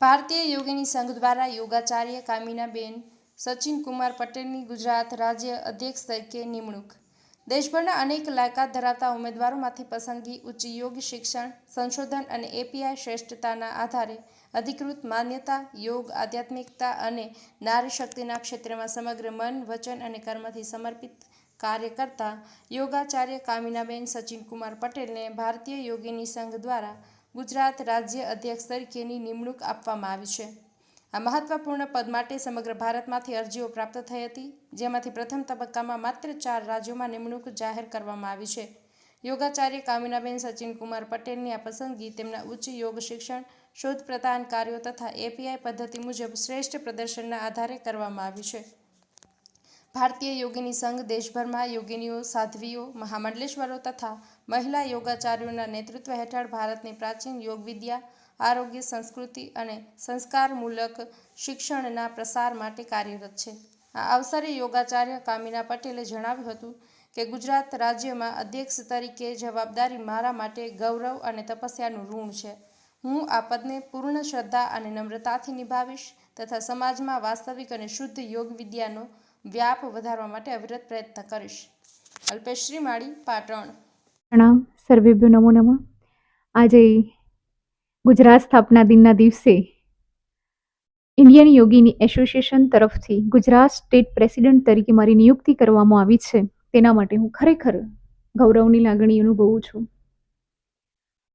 ભારતીય યોગિની સંઘ દ્વારા યોગાચાર્ય કામિનાબેન સચિન કુમાર પટેલની ગુજરાત રાજ્ય અધ્યક્ષ તરીકે નિમણૂક. દેશભરના અનેક લાયકાત ધરાવતા ઉમેદવારોમાંથી પસંદગી ઉચ્ચ યોગ શિક્ષણ, સંશોધન અને એપીઆઈ શ્રેષ્ઠતાના આધારે અધિકૃત માન્યતા, યોગ, આધ્યાત્મિકતા અને નારી શક્તિના ક્ષેત્રમાં સમગ્ર મન, વચન અને કર્મથી સમર્પિત કાર્ય કરતા યોગાચાર્ય કામિનાબેન સચિન કુમાર પટેલને ભારતીય યોગિની સંઘ દ્વારા ગુજરાત રાજ્ય અધ્યક્ષ તરીકેની નિમણૂક આપવામાં આવી છે. આ મહત્વપૂર્ણ પદ માટે સમગ્ર ભારતમાંથી અરજીઓ પ્રાપ્ત થઈ હતી, જેમાંથી પ્રથમ તબક્કામાં માત્ર ચાર રાજ્યોમાં નિમણૂક જાહેર કરવામાં આવી છે. યોગાચાર્ય કામિનાબેન સચિનકુમાર પટેલની આ પસંદગી તેમના ઉચ્ચ યોગ શિક્ષણ, શોધ પ્રદાન કાર્યો તથા એપીઆઈ પદ્ધતિ મુજબ શ્રેષ્ઠ પ્રદર્શનના આધારે કરવામાં આવી છે. ભારતીય યોગિની સંઘ દેશભરમાં યોગિનીઓ, સાધ્વીઓ, મહામંડલેશ્વરો તથા મહિલા યોગાચાર્યોના નેતૃત્વ હેઠળ ભારતની પ્રાચીન યોગવિદ્યા, આરોગ્ય સંસ્કૃતિ અને સંસ્કારમૂલક શિક્ષણના પ્રસાર માટે કાર્યરત છે. આ અવસરે યોગાચાર્ય કામિના પટેલે જણાવ્યું હતું કે, ગુજરાત રાજ્યમાં અધ્યક્ષ તરીકે જવાબદારી મારા માટે ગૌરવ અને તપસ્યાનું ઋણ છે. હું આ પદને પૂર્ણ શ્રદ્ધા અને નમ્રતાથી નિભાવીશ તથા સમાજમાં વાસ્તવિક અને શુદ્ધ યોગ વિદ્યાનો વ્યાપ વધારવા માટે અવિરત પ્રયત્ન કરીશ. અલ્પેશ્રી માળી પાટણ. પ્રણામ, સર્વેભ્યો નમો નમઃ. આજે ગુજરાત સ્થાપના દિનના દિવસે ઇન્ડિયન યોગીની એસોસિએશન તરફથી ગુજરાત સ્ટેટ પ્રેસિડેન્ટ તરીકે મારી નિયુક્તિ કરવામાં આવી છે. તેના માટે હું ખરેખર ગૌરવની લાગણી અનુભવું છું.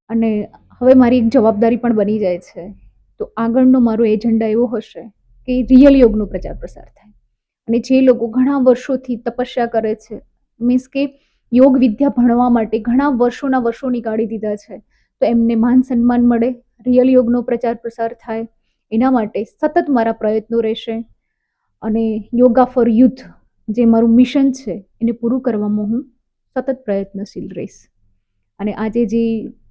અને હવે મારી એક જવાબદારી પણ બની જાય છે. તો આગળનો મારો એજન્ડા એવો હશે કે રિયલ યોગનો પ્રચાર પ્રસાર થાય. અને જે લોકો ઘણા વર્ષોથી તપસ્યા કરે છે મીન્સ કે યોગ વિદ્યા ભણવા માટે ઘણા વર્ષોના વર્ષો નીકાળી દીધા છે, તો એમને માન સન્માન મળે રિયલ યોગનો પ્રચાર પ્રસાર થાય, એના માટે સતત મારા પ્રયત્નો રહેશે અને યોગા ફોર યુથ જે મારું મિશન છે, એને પૂરું કરવામાં હું સતત પ્રયત્નશીલ રહીશ. અને આજે જે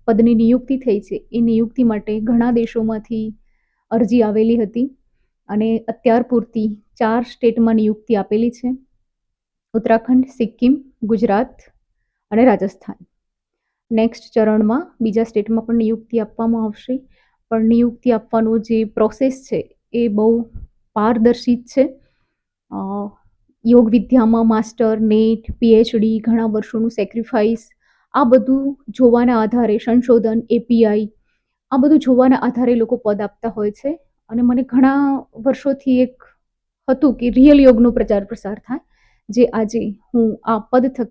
પદની નિયુક્તિ થઈ છે, એ નિયુક્તિ માટે ઘણા દેશોમાંથી અરજી આવેલી હતી અને અત્યાર પૂરતી ચાર સ્ટેટમાં નિયુક્તિ આપેલી છે. ઉત્તરાખંડ, સિક્કિમ, ગુજરાત અને રાજસ્થાન. નેક્સ્ટ ચરણમાં બીજા સ્ટેટમાં પણ નિયુક્તિ આપવામાં આવશે. પણ નિયુક્તિ આપવાનો જે પ્રોસેસ છે, એ બહુ પારદર્શિત છે. યોગ વિદ્યામાં માસ્ટર નેટ પીએચડી ઘણા વર્ષોનું સેક્રિફાઈસ આ બધું જોવાના આધારે સંશોધન એપીઆઈ આ બધું જોવાના આધારે લોકો પદ આપતા હોય છે. અને મને ઘણા વર્ષોથી એક હતું કે રિયલ યોગનો પ્રચાર પ્રસાર થાય. જે આજે હું આ પદ